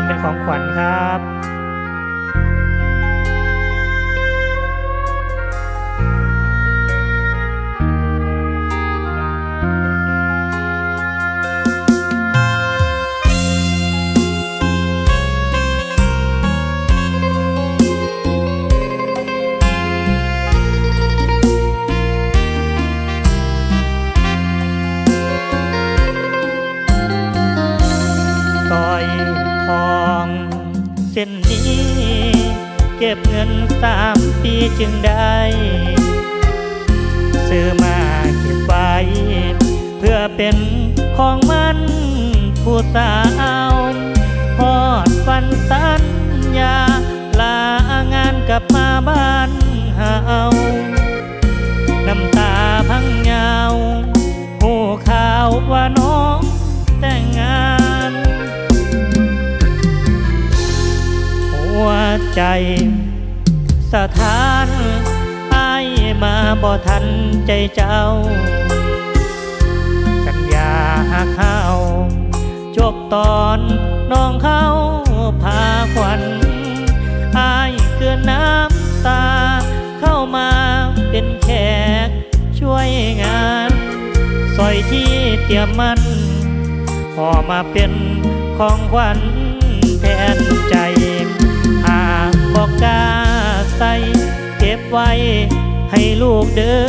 มันเป็นของขวัญครับ ส้นนี้ เก็บเงินสามปีจึงได้ ซื้อมาเก็บไว้ เพื่อเป็นของมันผู้สาวพอดวันสัญญาลางานกลับมาบ้าน ใจ สถานไอายมาบ่ทันใจเจ้า สัญญาหักเฮาจบตอนน้องเขาพาขวัญอายเกินน้ำตา เข้ามาเป็นแขกช่วยงานสอยที่เตรียมมันพอมาเป็นของขวัญ ให้ลูกเด้อ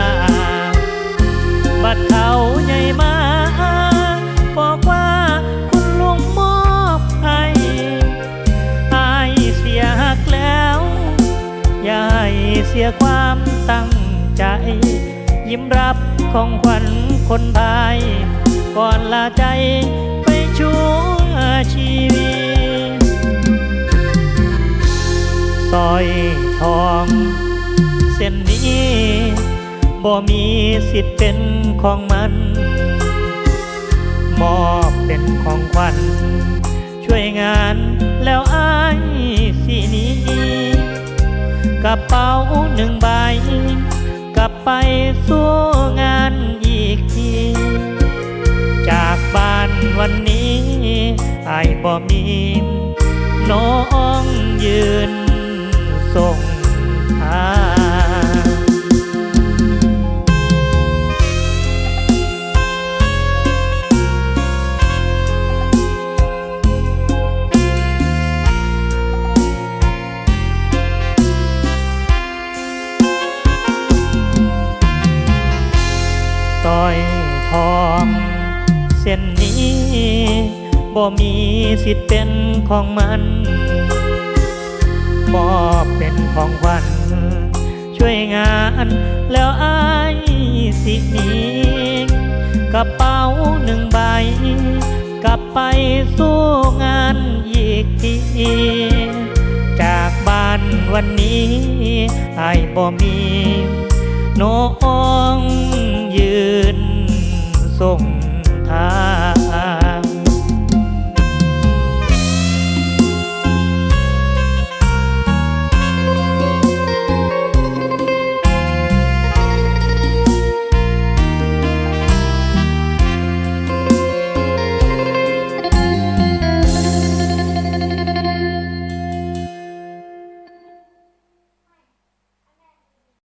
ลา บัดเขาใหญ่มา บอกว่าคุณลุงมอบให้อายเสียหักแล้วยาให้เสียความตั้งใจ ยิ้มรับของขวัญคนพาย ก่อนลาใจไปชั่วชีวิตสร้อยทอง นนี้บ่มีสิทธิ์เป็นของมัน มอบเป็นของขวัญช่วยงานแล้วอายสินี้กระเป๋าหนึ่งใบ กลับไปสู้งานอีกที จากบ้านวันนี้อายบ่มี น้องยืนส่ง ทางต้อยทองเส้นนี้บ่มีสิทธิ์เป็นของมัน มอบเป็นของขวัญช่วยงานแล้วอายสิหนีกระเป๋าหนึ่งใบ กลับไปสู้งานอีกทีจากบ้านวันนี้ไอ้บ่มี โน